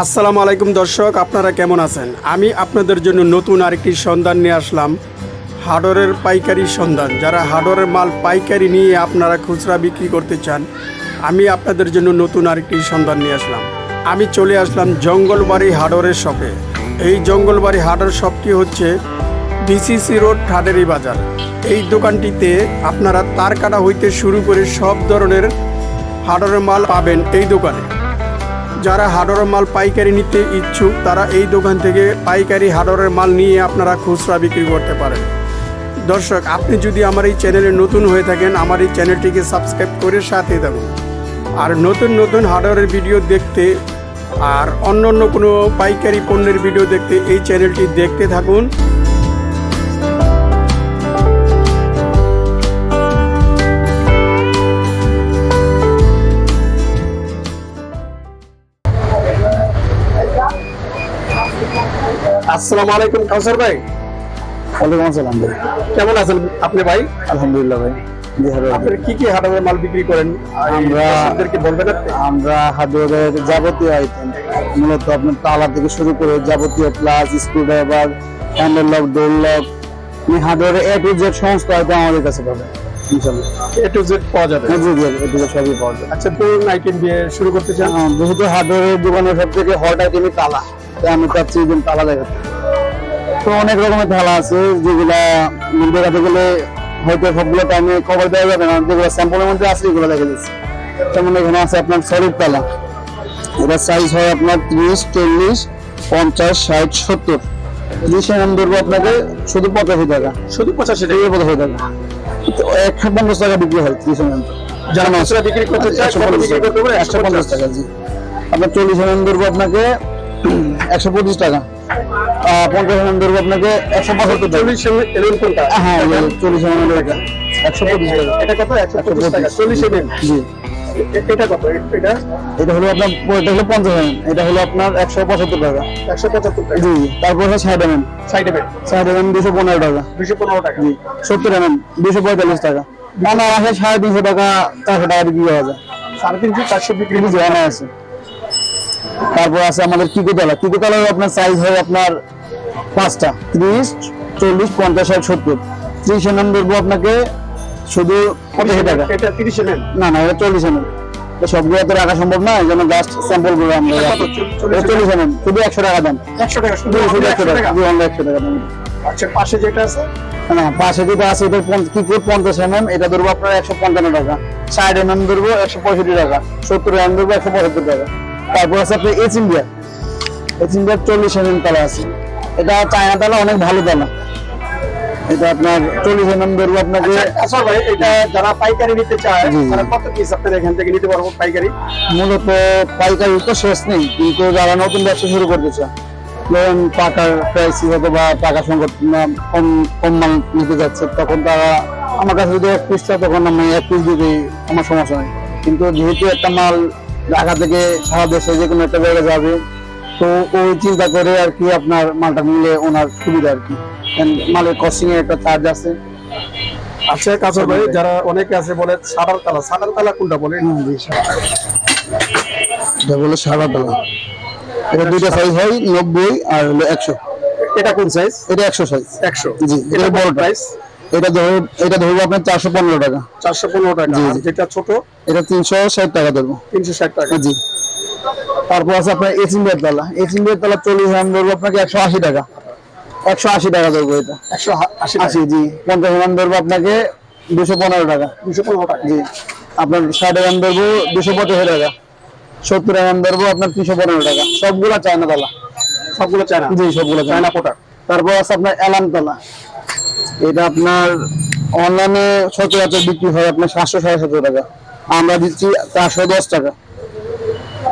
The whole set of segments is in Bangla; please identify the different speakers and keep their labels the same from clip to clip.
Speaker 1: আসসালামু আলাইকুম দর্শক, আপনারা কেমন আছেন? আমি আপনাদের জন্য নতুন আরেকটি সন্ধান নিয়ে আসলাম হার্ডওয়ারের পাইকারি সন্ধান। যারা হার্ডওয়ারের মাল পাইকারি নিয়ে আপনারা খুচরা বিক্রি করতে চান, আমি আপনাদের জন্য নতুন আরেকটি সন্ধান নিয়ে আসলাম। আমি চলে আসলাম জঙ্গলবাড়ি হার্ডওয়ারের শপে। এই জঙ্গলবাড়ি হার্ডওয়ার শপটি হচ্ছে ডিসিসি রোড ঠাডেরি বাজার। এই দোকানটিতে আপনারা তার কাটা হইতে শুরু করে সব ধরনের হার্ডওয়ারের মাল পাবেন এই দোকানে। যারা হার্ডওয়ারের মাল পাইকারি নিতে ইচ্ছুক, তারা এই দোকান থেকে পাইকারি হার্ডওয়ারের মাল নিয়ে আপনারা খুচরা বিক্রি করতে পারেন। দর্শক, আপনি যদি আমার এই চ্যানেলে নতুন হয়ে থাকেন, আমার এই চ্যানেলটিকে সাবস্ক্রাইব করে সাথে থাকুন। আর নতুন নতুন হার্ডওয়ারের ভিডিও দেখতে আর অন্য অন্য কোনো পাইকারি পণ্যের ভিডিও দেখতে এই চ্যানেলটি দেখতে থাকুন। আসসালামু আলাইকুম কাউসার ভাই।
Speaker 2: ওয়ালাইকুম আসসালাম ভাই।
Speaker 1: কেমন আছেন আপনি ভাই?
Speaker 2: আলহামদুলিল্লাহ ভাই
Speaker 1: আপনারা কি কি মাল বিক্রি করেন?
Speaker 2: আমরা-
Speaker 1: বলবেন
Speaker 2: আমরা হার্ডওয়্যারের যাবতীয় আইটেম মূলত আপনার তালা থেকে শুরু করে যাবতীয় pliers screwdriver handle lock door lock আপনি হার্ডওয়্যারের এ টু জেড সমস্ত আইটেম আমাদের কাছে পাবেন
Speaker 1: এ টু জেড পাওয়া যাবে।
Speaker 2: হ্যাঁ, জি জি এ টু জেড সবই পাওয়া যায়
Speaker 1: আচ্ছা কোন আইটেম দিয়ে শুরু করতে চান?
Speaker 2: যেহেতু হার্ডওয়্যারের দোকানের সব থেকে হট আইটেমই তালা। আমি চাচ্ছি যে তালা দেখাতে তো অনেক রকমের তালা আছে যেগুলা দেখাতে গেলে হয়তো সবগুলো টাইমে কভার দেওয়া যাবে না যেগুলো স্যাম্পলের মধ্যে আছে এগুলো দেখা যাচ্ছে। যেমন এখানে আছে আপনার সলিড তালা। এটা সাইজ হয় আপনার ত্রিশ চল্লিশ পঞ্চাশ ষাট সত্তর। ত্রিশ এম ধরবো আপনাকে শুধু পঁচাশি টাকা।
Speaker 1: শুধু পঁচাশি টাকা?
Speaker 2: পঁচাশি টাকা। একশো পঞ্চাশ টাকা বিক্রি হয় ত্রিশ এম
Speaker 1: যারা বিক্রি করতে চায়
Speaker 2: একশো পঞ্চাশ টাকা জি। আপনার চল্লিশ এম ধরবো আপনাকে একশো পঁচিশ টাকা। পঞ্চাশ এম ধরবো আপনাকে একশো পঁচাত্তর
Speaker 1: চল্লিশ এলেন কোনটা?
Speaker 2: হ্যাঁ চল্লিশ এম টাকা একশো পঁচিশ টাকা।
Speaker 1: এটা কত? একশো পঁচিশ টাকা। চল্লিশ
Speaker 2: জি।
Speaker 1: এটা কত? এটা?
Speaker 2: এটা হলো আপনার এটা হলো পঞ্চাশ এম এটা হলো আপনার একশো পঁচাত্তর টাকা।
Speaker 1: একশো পঁচাত্তর টাকা।
Speaker 2: জি। তারপর হলো ষাট এম
Speaker 1: সাইড এফেক্ট
Speaker 2: ষাট এম দুশো পনেরো টাকা।
Speaker 1: দুশো পনেরো টাকা।
Speaker 2: জি। সত্তর এম দুশো পঁয়তাল্লিশ টাকা। না না আসে সাড়ে তিনশো টাকা চারশো টাকা বিক্রি হওয়া যায়।
Speaker 1: সাড়ে তিনশো চারশো বিক্রি
Speaker 2: জি আছে তারপর আছে আমাদের কিকুতলা কিকুতলার আপনার সাইজ হয় আপনার পাঁচটা। ত্রিশ চল্লিশ পঞ্চাশ ষাট সত্তর। ত্রিশ এম এম ধরবো আপনাকে শুধু পঁচাশি টাকা।
Speaker 1: এটা তিরিশ এলেন
Speaker 2: না না এটা চল্লিশ এম সবগুলো তো রাখা সম্ভব না এই জন্য জাস্ট স্যাম্পলগুলো আমরা।
Speaker 1: চল্লিশ
Speaker 2: এম শুধু একশো টাকা দাম।
Speaker 1: একশো টাকা শুধু
Speaker 2: শুধু একশো টাকা। জি আমরা একশো টাকা দাম।
Speaker 1: আচ্ছা পাশে যেটা আছে?
Speaker 2: না পাশে যেটা আছে এটা কিকুর পঞ্চাশ এম এটা ধরবো আপনার একশো পঞ্চান্ন টাকা। ষাট এম ধরবো একশো পঁয়ষট্টি টাকা। সত্তর এম ধরবো একশো পঁচাত্তর টাকা। তারপর আছে আপনার এইচ ইন্ডিয়া এইচ ইন্ডিয়ার চল্লিশ এম তালা আছে। এটা চায়না তালা অনেক ভালো তালা। এটা আপনার চল্লিশ ধরবো আপনাকে।
Speaker 1: আচ্ছা ভাই এটা যারা পাইকারি নিতে চায়। তারা কত পিস আপনার এখান থেকে নিতে পারব পাইকারি?
Speaker 2: মূলত পাইকারি তো শেষ নেই কিন্তু যারা নতুন ব্যবসা শুরু করতে চায় ধরেন টাকার ক্রাইসিস অথবা টাকা সংকট কম কম মাল নিতে যাচ্ছে তখন তারা আমার কাছে যদি এক পিস চায় তখন আমি এক পিস দিতে আমার সমস্যা নেই কিন্তু যেহেতু একটা মাল ঢাকা থেকে সারা দেশে যে কোনো একটা জায়গায় যাবে। তো ওই চিন্তা করে আর কি আপনার মালটা নিলে ওনার সুবিধা আর কি। মালের কস্টিং এর একটা চার্জ আছে।
Speaker 1: আচ্ছা কাছে ভাই যারা অনেকে আছে বলে সাদার তালা। সাদার তালা কোনটা বলে
Speaker 2: এটা বলে সাদা তালা। এটা দুইটা সাইজ হয় নব্বই আর হলো একশো।
Speaker 1: এটা কোন সাইজ
Speaker 2: এটা একশো সাইজ
Speaker 1: একশো।
Speaker 2: জি,
Speaker 1: এটা
Speaker 2: এটা
Speaker 1: বড় প্রাইস
Speaker 2: এটা ধরো এটা ধরবো আপনার চারশো পনেরো টাকা।
Speaker 1: চারশো পনেরো টাকা। যেটা ছোট?
Speaker 2: এটা তিনশো ষাট টাকা ধরবো।
Speaker 1: তিনশো ষাট টাকা।
Speaker 2: জি। তারপর আছে আপনার চল্লিশ গ্রাম ধরবো আপনাকে একশো আশি টাকা। একশো আশি টাকা ধরবো এটা।
Speaker 1: একশো আশি
Speaker 2: আশি জি। পঞ্চাশ গ্রাম ধরবো আপনাকে দুশো পনেরো টাকা।
Speaker 1: দুশো পনেরো টাকা।
Speaker 2: জি। আপনার ষাট গ্রাম ধরবো দুশো পঁচাশি টাকা। সত্তর গ্রাম ধরবো আপনার তিনশো পনেরো টাকা। সবগুলা চায়না তালা।
Speaker 1: সবগুলো চায়না?
Speaker 2: জি সবগুলো চায়না
Speaker 1: পোটা।
Speaker 2: তারপর আছে আপনার অ্যালাম তালা। এটা আপনার অনলাইনে সচরাচর বিক্রি হয় আপনার সাতশো সাড়ে সাতশো টাকা। আমরা দিচ্ছি চারশো দশ টাকা।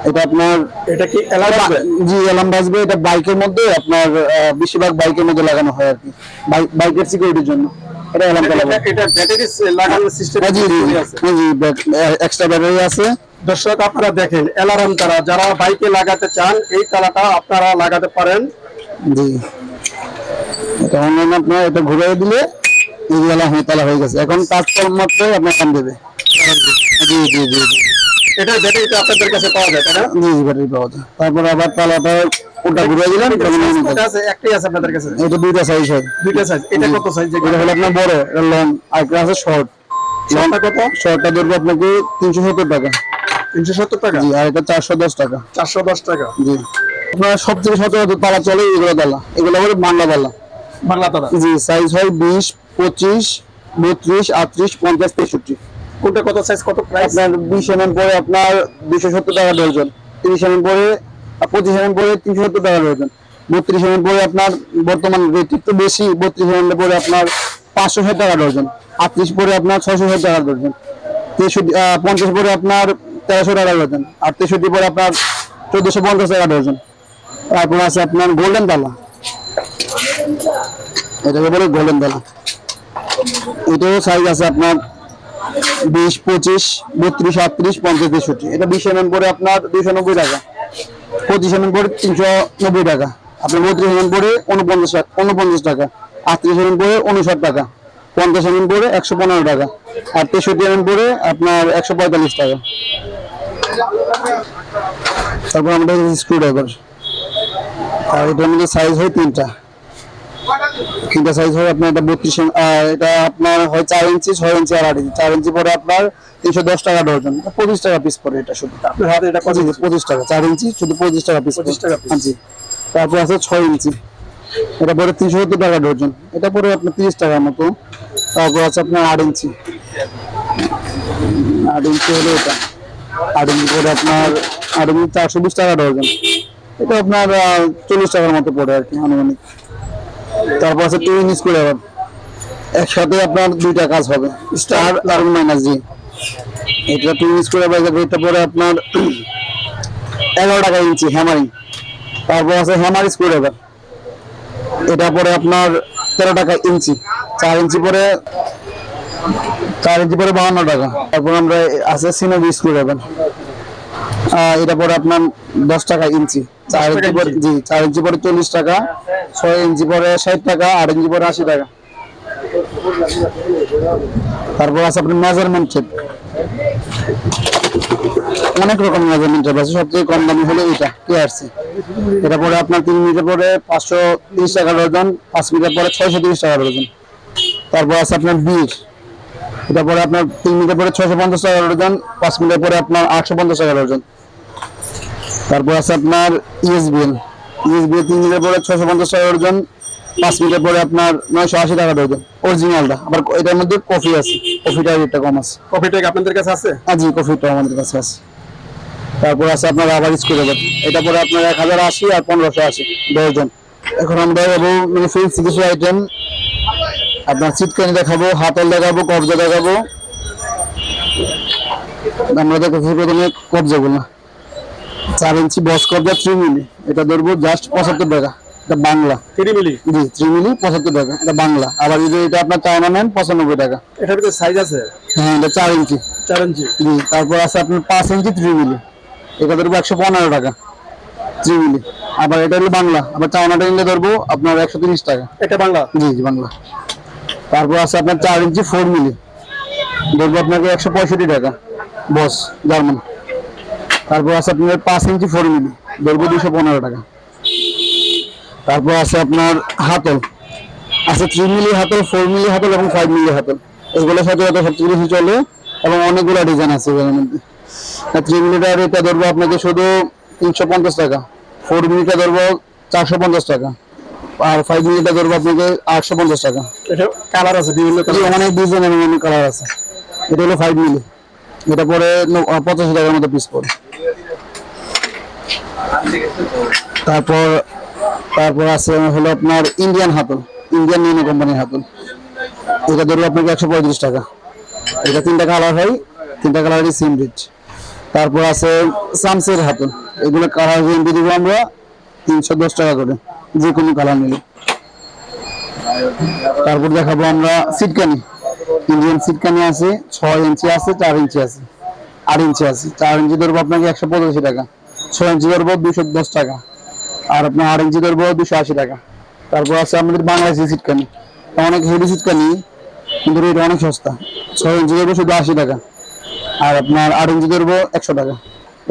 Speaker 2: এটা আপনার
Speaker 1: এটা কি এলাকা
Speaker 2: জি অ্যালাম বাজবে। এটা বাইকের মধ্যে আপনার বেশিরভাগ বাইকের মধ্যে লাগানো হয় আর কি। বাইক- বাইকের সিকিউরিটির জন্য। এটা অ্যালাম তালা।
Speaker 1: এটা ব্যাটারি লাগানোর সিস্টেম
Speaker 2: হ্যাঁ, জি জি জি। এক্সট্রা ব্যাটারি আছে।
Speaker 1: দর্শক আপনারা দেখেন অ্যালার্ম তারা। যারা বাইকে লাগাতে চান এই তালাটা আপনারা লাগাতে পারেন।
Speaker 2: জি। এটা অনলাইনে আপনার এটা ঘুরে দিলে এই অ্যালার্ম তালা হয়ে গেছে। এখন কাজ করার মাত্রই আপনার কাম দেবে। জি জি জি জি।
Speaker 1: এটা ব্যাটারিটা আপনাদের কাছে পাওয়া যায় তাই না?
Speaker 2: জি ব্যাটারি পাওয়া যায়। তারপর আবার তালাটা ওটা ঘুরে দিলাম
Speaker 1: আছে? একটাই আছে আপনাদের কাছে?
Speaker 2: এটা দুইটা সাইজ হয়।
Speaker 1: দুইটা সাইজ এটা কত সাইজ
Speaker 2: এটা হলো আপনার বড় এটা লং আর একটা আছে শর্ট
Speaker 1: লংটা কত?
Speaker 2: শর্টটা ধরবো আপনাকে তিনশো সত্তর টাকা।
Speaker 1: তিনশো সত্তর টাকা?
Speaker 2: জি আর এটা চারশো দশ টাকা।
Speaker 1: চারশো দশ টাকা।
Speaker 2: জি। আপনার সবথেকে সচরাচর তালা চলে এগুলো তালা। এগুলো হলো বাংলা তালা।
Speaker 1: বাংলা তারা।
Speaker 2: জি সাইজ হয় বিশ পঁচিশ বত্রিশ আটত্রিশ পঞ্চাশ তেষট্টি।
Speaker 1: কোনটা কত সাইজ কত প্রাইস
Speaker 2: আপনার বিশ এম এম পরে আপনার দুশো সত্তর টাকা ডর্জন তিরিশ এম এম পরে পঁচিশ এম এম পরে তিনশো সত্তর টাকা ডর্জন বত্রিশ এম এম পরে আপনার বর্তমান রেট একটু বেশি বত্রিশ এম এম পরে আপনার পাঁচশো ষাট টাকা ডর্জন আটত্রিশ পরে আপনার ছয়শো ষাট টাকা ডর্জন তেষট্টি পঞ্চাশ পরে আপনার তেরোশো টাকা ডর্জন আর তেষট্টি পরে আপনার চোদ্দশো পঞ্চাশ টাকা ডর্জন তারপর আছে আপনার গোল্ডেন তালা। এটাকে বলে গোল্ডেন তালা এটাও সাইজ আছে আপনার বিশ, পঁচিশ, বত্রিশ, আটত্রিশ, পঞ্চাশ, তেষট্টি। এটা বিশ এমএম করে আপনার দুইশো নব্বই টাকা। পঁচিশ এমএম করে তিনশো নব্বই টাকা। আপনার বত্রিশ এম করে উনপঞ্চাশ উনপঞ্চাশ টাকা। আটত্রিশ এম করে উনষাট টাকা। পঞ্চাশ এমএম করে একশো পনেরো টাকা। আর তেষট্টি এম করে আপনার একশো পঁয়তাল্লিশ টাকা। তারপর আমাদের স্ক্রু ড্রাইভার আর এটার মধ্যে সাইজ হয় তিনটা। তিনটা সাইজ হয় আপনার এটা বত্রিশ এটা আপনার হয় চার ইঞ্চি ছয় ইঞ্চি আর আট ইঞ্চি। চার ইঞ্চি পরে আপনার তিনশো দশ টাকা ডজন পঁচিশ টাকা পিস পরে এটা শুধু।
Speaker 1: আপনার হাতে এটা কত
Speaker 2: পঁচিশ পঁচিশ টাকা চার ইঞ্চি শুধু পঁচিশ টাকা পিস
Speaker 1: 25 টাকা।
Speaker 2: জি তারপর আছে ছয় ইঞ্চি। এটা পরে তিনশো সত্তর টাকা ডজন এটা পরে আপনার তিরিশ টাকার মতো। তারপর আছে আপনার আট ইঞ্চি। আট ইঞ্চি হলো এটা। আট ইঞ্চি পরে আপনার আট ইঞ্চি চারশো বিশ টাকা ডজন এটা আপনার চল্লিশ টাকার মতো পড়ে আর কি আনুমানিক। তারপর আছে টু ইঞ্চ করে আবার। একসাথে আপনার দুইটা কাজ হবে। স্টার আর মাইনাস জি এটা টু ইঞ্চ করে আবার এটা পরে আপনার এগারো টাকা ইঞ্চি হ্যামারিং তারপর আছে হ্যামার স্ক্রু এবার এটা পরে আপনার তেরো টাকা ইঞ্চি চার ইঞ্চি পরে, চার ইঞ্চি পরে বাহান্ন টাকা। তারপর আমরা আছে সিনোভি স্ক্রু এবার এটা পরে আপনার দশ টাকা ইঞ্চি চার ইঞ্চি পরে জি চার ইঞ্চি পরে চল্লিশ টাকা ছয় ইঞ্চি পরে ষাট টাকা আট ইঞ্চি পরে আশি টাকা। তারপর আছে আপনার মেজারমেন্ট টেপ অনেক রকম মেজারমেন্ট টেপ আছে সবচেয়ে কম দামি হলো এটা কে আসছে এটা পরে আপনার তিন মিটার পরে পাঁচশো তিরিশ টাকা ডজন পাঁচ মিটার পরে ছয়শো তিরিশ টাকা ডজন তারপর আছে আপনার বীর এটা পরে আপনার তিন মিটার পরে ছয়শো পঞ্চাশ টাকা ডজন পাঁচ মিটার পরে আপনার আটশো পঞ্চাশ টাকা ডজন তারপর আছে আপনার ইএসবিএল ইএসবিএল তিন মিটার পরে ছয়শো পঞ্চাশ টাকা ডজন পাঁচ মিটার পরে আপনার নয়শো আশি টাকা ডজন অরিজিনালটা আবার এটার মধ্যে কফি আছে কফিটার রেটটা কম আছে।
Speaker 1: কফি টেক আপনাদের কাছে আছে?
Speaker 2: আর জি কফিটা আমাদের কাছে আছে। তারপর আছে আপনার স্ক্রু রাবার এটা পরে আপনার এক হাজার আশি আর পনেরোশো আশি দশজন এখন আমরা মানে ফেন্সি কিছু আইটেম আপনার চিটকানি দেখাবো হাতল দেখাবো কবজা দেখাবো। আমরা দেখাচ্ছি প্রথমে কবজাগুলো। চার ইঞ্চি বস কবজা থ্রি মিলি এটা ধরবো জাস্ট পঁচাত্তর টাকা। এটা Bangla.
Speaker 1: Three milli
Speaker 2: G three milli পঁচাত্তর টাকা। এটা বাংলা। আবার যদি এটা আপনার চায়না নেন পঁচানব্বই টাকা।
Speaker 1: এটার ভিতরে সাইজ আছে?
Speaker 2: হ্যাঁ এটা চার ইঞ্চি।
Speaker 1: চার ইঞ্চি?
Speaker 2: জি তারপর আছে আপনার পাঁচ ইঞ্চি থ্রি মিলি এটা ধরবো একশো পনেরো টাকা থ্রি মিলি আবার এটা হলো বাংলা। আবার চায়নাটা নিলে ধরবো আপনার একশো তিরিশ টাকা।
Speaker 1: এটা বাংলা?
Speaker 2: জি জি বাংলা। তারপর আছে আপনার চার ইঞ্চি ফোর মিলি। ধরবো আপনাকে একশো পঁয়ষট্টি টাকা। Boss, German. তারপর আছে আপনার পাঁচ ইঞ্চি ফোর মিলি। ধরবো দুশো পনেরো টাকা। তারপর আছে আপনার হাতল। আছে থ্রি মিলি হাতল ফোর মিলি হাতল এবং ফাইভ মিলি হাতল। এগুলো সাথে সবচেয়ে বেশি চলে এবং অনেকগুলো ডিজাইন আছে এগুলোর মধ্যে। থ্রি মিলিটার এটা ধরবো আপনাকে শুধু তিনশো পঞ্চাশ টাকা। ফোর মিলিটা ধরবো চারশো পঞ্চাশ টাকা। আর ফাইভ জি মিলিটা ধরবো আপনাকে আটশো পঞ্চাশ টাকা।
Speaker 1: এটা কালার আছে বিভিন্ন
Speaker 2: অনেক ডিজাইন অনেক কালার আছে। এটা হলো ফাইভ মিলি এটা পরে পঁচাশি টাকার মতো পিস পড়ে। তারপর তারপর আছে হলো আপনার ইন্ডিয়ান হাতল। ইন্ডিয়ান নিউনো কোম্পানির হাতল। এটা ধরবো আপনাকে একশো পঁয়ত্রিশ টাকা। এটা তিনটা কালার হয় তিনটা কালারই সেম রেট তারপর আছে সামসের হাতল। এগুলো কালার রেঞ্জে দিব আমরা তিনশো দশ টাকা করে। যে কোনো কালার নিলে। তারপর দেখাবো আমরা সিটকানি। ইন্ডিয়ান সিটকানি আছে, ছয় ইঞ্চি আছে, চার ইঞ্চি আছে। আট ইঞ্চি আছে। চার ইঞ্চি ধরবো আপনাকে একশো পঁচাশি টাকা। ছয় ইঞ্চি ধরবো দুশো দশ টাকা। আর আপনার আট ইঞ্চি ধরবো দুশো আশি টাকা। তারপর আছে আমাদের বাংলাদেশি সিটকানি। অনেক হেভি সিটকানি, কিন্তু এটা অনেক সস্তা। ছয় ইঞ্চি ধরবো শুধু আশি টাকা। আর আপনার আট ইঞ্চি ধরবো একশো টাকা।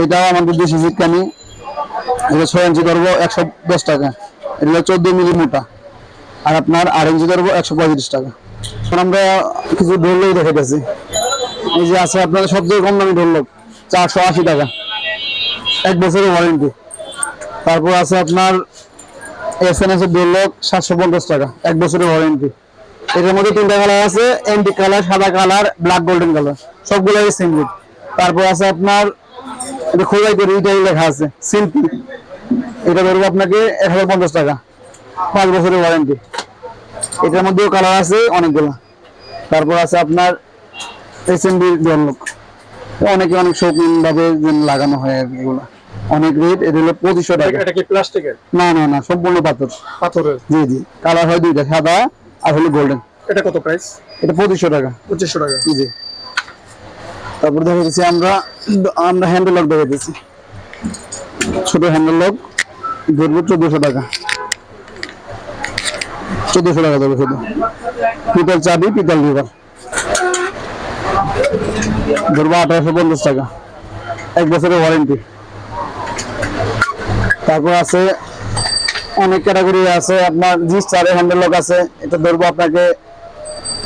Speaker 2: এটা আমাদের দেশি সিটকানি। এটা ছয় ইঞ্চি ধরবো একশো দশ টাকা। এটা চোদ্দ মিলি মোটা। আর আপনার ইঞ্চি ধরবো একশো পঁয়ত্রিশ টাকা। এখন আমরা কিছু ঢোলক দেখাইতেছি। এই যে আছে আপনাদের সবথেকে কম দামি ঢোলক চারশো আশি টাকা। এক বছরের ওয়ারেন্টি তারপর আছে আপনার এসএনএস এর ঢোলক সাতশো পঞ্চাশ টাকা। এক বছরের ওয়ারেন্টি এটার মধ্যে তিনটা কালার আছে এন্টি কালার সাদা কালার ব্ল্যাক গোল্ডেন কালার সবগুলো সেম তারপর আছে আপনার, এটা খোলাই করে রিটাইল লেখা আছে সিল্কি এটা ধরবো আপনাকে এক হাজার পঞ্চাশ টাকা। পাঁচ বছরের ওয়ারেন্টি এটার মধ্যেও কালার আছে অনেকগুলো। তারপর আছে আপনার এস এম বি ঢোলক অনেকে অনেক শৌখিন ভাবে লাগানো হয় আর কি এগুলো। অনেক রেট এটা হলো পঁচিশশো টাকা।
Speaker 1: এটা কি প্লাস্টিকের?
Speaker 2: না না না সম্পূর্ণ পাথর।
Speaker 1: পাথরের?
Speaker 2: জি জি। কালার হয় দুইটা সাদা আর হলো গোল্ডেন
Speaker 1: এটা কত প্রাইস
Speaker 2: এটা পঁচিশশো টাকা।
Speaker 1: পঁচিশশো টাকা।
Speaker 2: জি। তারপর দেখা যাচ্ছে আমরা আমরা হ্যান্ডেল লক দেখা দিচ্ছি ছোট হ্যান্ডেল লক ধরবো চোদ্দশো টাকা। চোদ্দশো টাকা দেবো শুধু। পিতল চাবি, পিতল লিভার ধরবো আঠারোশো পঞ্চাশ টাকা। এক বছরের ওয়ারেন্টি তারপর আছে অনেক ক্যাটাগরি আছে। আপনার জি স্টারের হ্যান্ডেল লক আছে। এটা ধরবো আপনাকে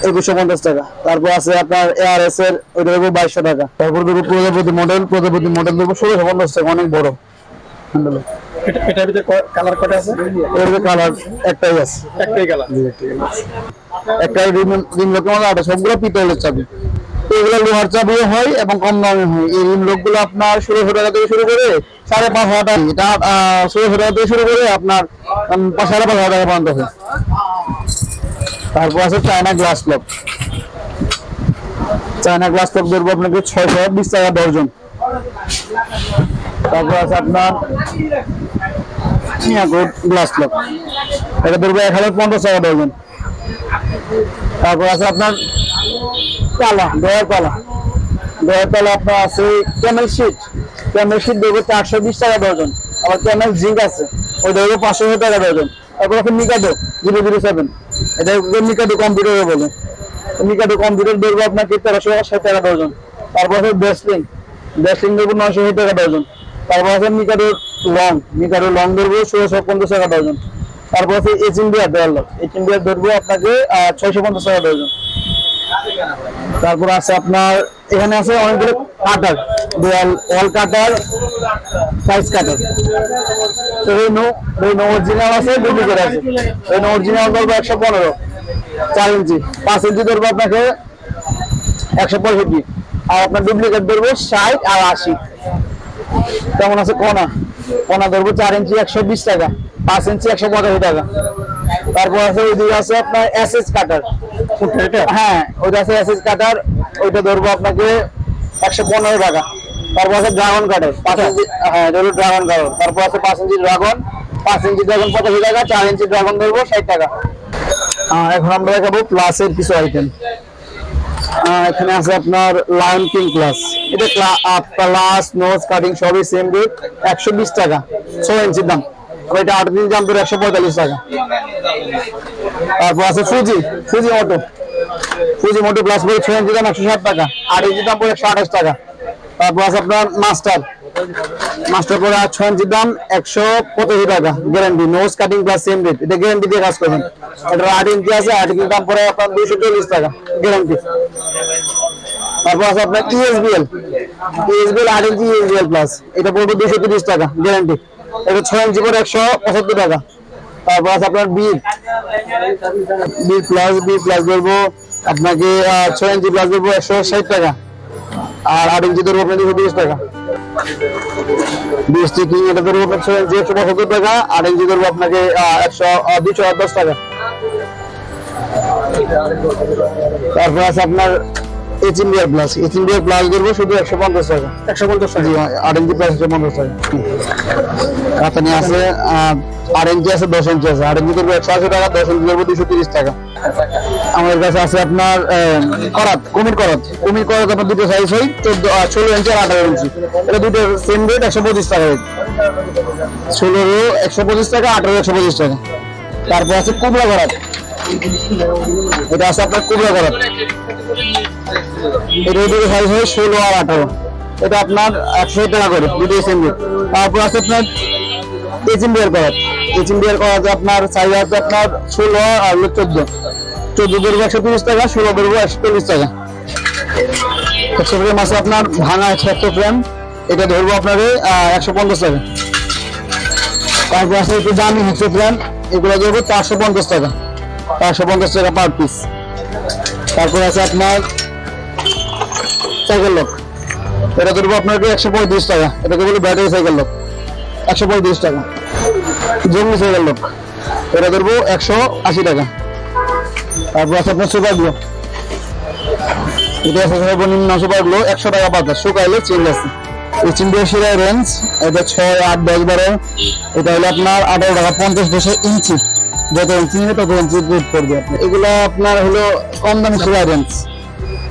Speaker 2: একুশশো পঞ্চাশ টাকা। তারপর আছে আপনার এআরএস এর, ওইটা দেবো বাইশশো টাকা। তারপর দেবো প্রজাপতি মডেল প্রজাপতি মডেল দেবো ষোলোশো পঞ্চাশ টাকা, অনেক বড় হ্যান্ডেল
Speaker 1: এটার ভিতরে কালার কটা আছে?
Speaker 2: এর কালার একটাই আছে।
Speaker 1: একটাই কালার
Speaker 2: একটাই রিম রিম লোকের মধ্যে আটা সবগুলো পিতলের চাবি। তো এগুলো লোহার চাবিও হয় এবং কম দামে হয়। এই রিম লোকগুলো আপনার ষোলোশো টাকা থেকে শুরু করে সাড়ে পাঁচ হাজার টাকা এটা ষোলোশো টাকা থেকে শুরু করে আপনার পাঁচ সাড়ে পাঁচ হাজার টাকা পর্যন্ত হয়। তারপর আছে China glass lock. China glass lock ধরবো আপনাকে ছয়শো বিশ টাকা দর্জন তারপর আছে আপনার গ্লাস লক এটা ধরবো এক হাজার পঞ্চাশ টাকা দর্জন তারপর আছে আপনার তালা দয়ার তালা দয়ার তালা আপনার আছে ক্যামেল শিট ক্যামেল শিট দেবো চারশো বিশ টাকা দর্জন আবার ক্যামেল জিঙ্ক আছে, ওই দেবো পাঁচশো টাকা দর্জন তারপর আছে মিকাডো জিরো জিরো সেভেন। এটা মিকাডো কম্পিউটারে বলে। মিকাডো কম্পিউটার দেখব আপনাকে তেরোশো ষাট টাকা দর্জন তারপর আছে ব্রেসলিং ব্রেসলিং দেখব নয়শো ষাট টাকা দর্জন তারপর আছে মিকাডো লং মিকাডো লং ধরবো ষোলোশো পঞ্চাশ টাকা দর্জন তারপর আছে H India dare H India ধরবো আপনাকে ছয়শো পঞ্চাশ টাকা দর্জন তারপর আছে আপনার, এখানে আছে অনেকগুলো কাটার দেয়াল wall cutter size cutter Reno Reno original আছে ডুপ্লিকেট আছে। রেনো অরিজিনাল ধরবো একশো পনেরো, চার ইঞ্চি। পাঁচ ইঞ্চি ধরবো আপনাকে একশো পঁয়ষট্টি। আর আপনার ডুপ্লিকেট ধরবো ষাট আর আশি। কেমন আছে কোনা কোনা ধরবো চার ইঞ্চি একশো বিশ টাকা পাঁচ ইঞ্চি একশো পঁচাশি টাকা। তারপর আছে ওইদিকে আছে আপনার এসএস কাটার হ্যাঁ ওইটা আছে এসএস কাটার ওইটা ধরবো আপনাকে একশো পনেরো টাকা। তারপর আছে ড্রাগন কাটার পাঁচ ইঞ্চি হ্যাঁ ধরবো ড্রাগন কাটার তারপর আছে পাঁচ ইঞ্চি ড্রাগন পাঁচ ইঞ্চি ড্রাগন পঁচাশি টাকা চার ইঞ্চি ড্রাগন ধরবো ষাট টাকা। এখন আমরা দেখাবো প্লাসের কিছু আইটেম এখানে আছে আপনার লায়ন কিং ক্লাস এটা প্লাস নোজ কাটিং সবই সেম রেট একশো বিশ টাকা, ছয় ইঞ্চির দাম। এটা আট ইঞ্চি দাম তোর একশো পঁয়তাল্লিশ টাকা। তারপর আছে Fuji Fuji moto Fuji moto plus পরে ছয় ইঞ্চি দাম একশো ষাট টাকা, আট ইঞ্চি দাম পরে একশো আঠাশ টাকা। তারপর আছে আপনার মাস্টার মাস্টার পরে ছয় ইঞ্চির দাম একশো পঁচাশি টাকা guarantee nose cutting plus same rate এটা গ্যারান্টি দিয়ে কাজ করবেন। এটা আট ইঞ্চি আছে, আট ইঞ্চির দাম পরে আপনার দুইশো চল্লিশ টাকা গ্যারান্টি তারপর আছে আপনার ইএসবিএল ইএসবিএল আট ইঞ্চি ইএসবিএল প্লাস এটা পড়বে দুশো তিরিশ টাকা গ্যারান্টি এটা ছয় ইঞ্চি করে একশো পঁচাত্তর টাকা। তারপর আছে আপনার B B plus B plus ধরবো আপনাকে ছয় ইঞ্চি প্লাস ধরবো একশো ষাট টাকা। আর আট ইঞ্চি ধরবো আপনার দুশো তিরিশ টাকা। বিএসটি কিং এটা ধরবো একশো পঁচাত্তর টাকা, আর ইঞ্চি ধরবো আপনাকে একশো দুশো দশ টাকা। তারপর আছে আপনার এইচ ইন্ডিয়ার প্লাস এইচ ইন্ডিয়ার প্লাস ধরবো শুধু একশো পঞ্চাশ টাকা।
Speaker 1: একশো পঞ্চাশ
Speaker 2: জি আট ইঞ্চি প্লাস একশো পঞ্চাশ টাকা। কাতানি আছে আট ইঞ্চি আছে দশ ইঞ্চি আছে। আট ইঞ্চি ধরবো একশো আশি টাকা দশ ইঞ্চি ধরবো দুশো তিরিশ টাকা। আমাদের কাছে আছে আপনার করাত কুমির করাত। কুমির করাত আপনার দুটো সাইজ হয় চোদ্দ ষোলো ইঞ্চি আর আঠারো ইঞ্চি এটা দুটো সেম রেট একশো পঁচিশ টাকা রেট ষোলোরো একশো পঁচিশ টাকা আঠারো একশো পঁচিশ টাকা। তারপর আছে কুবরা করাত। এটা আছে আপনার কুবরা করাত। এটা সাইজ হয় ষোলো আর আঠারো। এটা আপনার একশো টাকা করে, দুটো এসএমবি তারপর আছে আপনার এইচএমবি এর করাত এইচএমবি এর করাতে আপনার সাইজ আছে আপনার ষোলো আর হলো চোদ্দ। চোদ্দ দৈর্ঘ্য একশো তিরিশ টাকা, ষোলো দৈর্ঘ্য একশো চল্লিশ টাকা। একশো গ্রাম আছে আপনার ভাঙা একশো গ্রাম। এটা ধরবো আপনার একশো পঞ্চাশ টাকা। তারপর আছে একটু দামি একশো গ্রাম। এগুলো ধরবো চারশো পঞ্চাশ টাকা। চারশো পঞ্চাশ টাকা পার পিস তারপর আছে আপনার সাইকেল লক। এটা ধরবো আপনাকে একশো পঁয়ত্রিশ টাকা। এটাকে বলি ব্যাটারি সাইকেল লক। একশো পঁয়ত্রিশ টাকা। জঙ্গি সাইকেল লক। এটা ধরবো একশো আশি টাকা। তারপর আছে আপনার সুপার গ্লো। এটা আছে সর্বনিম্ন সুপার গ্লো, একশো টাকা পাতা। শুকাইলে চেঞ্জ আছে। এই শিরায় রেঞ্জ, এটা ছয়, আট, দশ, বারো। এটা হলো আপনার আঠারো টাকা পঞ্চাশ পয়সা ইঞ্চি। যত ইঞ্চি নেবে তত ইঞ্চি রেট পড়বে আপনার এগুলো আপনার হলো কম দামি শিরায় রেঞ্জ।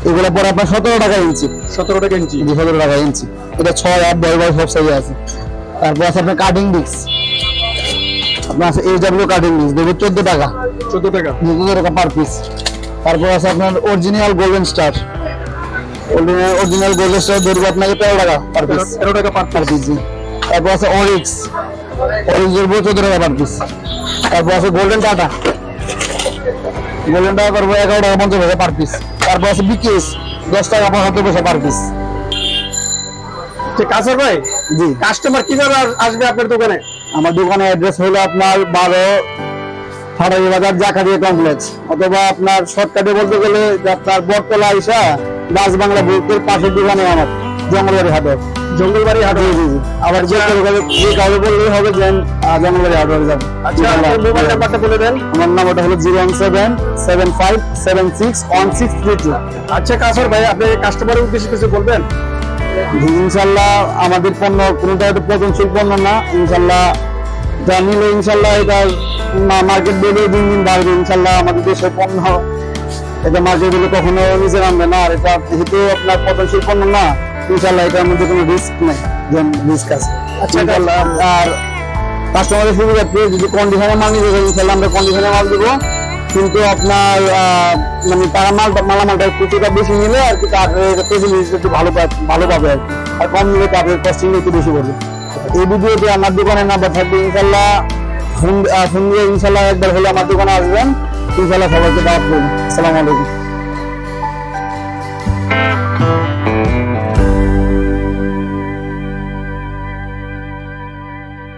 Speaker 2: এগুলো পরে আপনার সতেরো টাকা ইঞ্চি।
Speaker 1: সতেরো টাকা ইঞ্চি।
Speaker 2: জি সতেরো টাকা ইঞ্চি। এটা ছয় আট দশ বারো সব সাইজে আছে। তারপর আছে আপনার কাটিং ডিস্ক আপনার আছে এইচ ডাব্লিউ কাটিং ডিস্ক দেখবে চোদ্দ টাকা।
Speaker 1: চোদ্দ টাকা।
Speaker 2: চোদ্দ টাকা পার পিস তারপর আছে আপনার original golden star original golden star ধরবে আপনাকে তেরো টাকা পার পিস
Speaker 1: তেরো টাকা পার
Speaker 2: পার পিস জি। তারপর আছে অরিক্স অরিক্স ধরবো চোদ্দ টাকা পার পিস তারপর আছে গোল্ডেন টাটা গোল্ডেন টাকা করব এগারো টাকা পঞ্চাশ পয়সা পার পিস তারপর আছে বিকেস দশ টাকা পঁচাত্তর পয়সা পার পিস
Speaker 1: ঠিক আছে ভাই?
Speaker 2: জি।
Speaker 1: কাস্টমার কীভাবে আসবে আপনার দোকানে?
Speaker 2: আমার দোকানের অ্যাড্রেস হলো আপনার বারো ফাটাই বাজার জাকারিয়া কমপ্লেক্স অথবা আপনার শর্টকাটে বলতে গেলে আপনার বটতলা আইসা দাস বাংলা বুকের পাশের দোকানে আমার। জঙ্গলবাড়ি হাটে।
Speaker 1: জঙ্গলবাড়ি হাট।
Speaker 2: জি জি জি। আবার যে যে কাউকে বললেই হবে যে জঙ্গলবাড়ি হাটে যাব
Speaker 1: আচ্ছা মোবাইল নাম্বারটা বলে দেন।
Speaker 2: আমার নাম্বারটা হলো zero one seven seven five seven six one six three two.
Speaker 1: আচ্ছা কাসর ভাই আপনি কাস্টমারের উদ্দেশ্যে কিছু বলবেন?
Speaker 2: ইনশাল্লাহ আমাদের পণ্য কোনোটা হয়তো পচনশীল পণ্য না। ইনশাল্লাহ যা নিলে ইনশাল্লাহ এটা মার্কেট বেড়ে দিন দিন বাড়বে। ইনশাল্লাহ আমাদের দেশের পণ্য এটা মার্কেট বেড়ে কখনো নিচে নামবে না। আর এটা যেহেতু আপনার পচনশীল পণ্য না ইনশাল্লাহ এটার মধ্যে কোনো রিস্ক নেই যেমন রিস্ক আছে।
Speaker 1: আচ্ছা,
Speaker 2: ইনশাল্লাহ আর কাস্টমারের সুবিধার্থে যদি কন্ডিশনে মাল নিতে চাই ইনশাল্লাহ আমরা কন্ডিশনে মাল দেবো। কিন্তু আপনার মানে তারা মালটা মালামালটা কিছুটা বেশি নিলে আর কি তার একটু ভালো ভালো পাবে আর। আর কম নিলে তাদের কস্টিং একটু বেশি পড়বে। এই ভিডিওতে আমার দোকানের নাম্বার থাকবে ইনশাল্লাহ ফোন ফোন দিয়ে ইনশাল্লাহ একবার হলে আমার দোকানে আসবেন। ইনশাল্লাহ সবাইকে দাওয়াত করবেন আসসালামু আলাইকুম।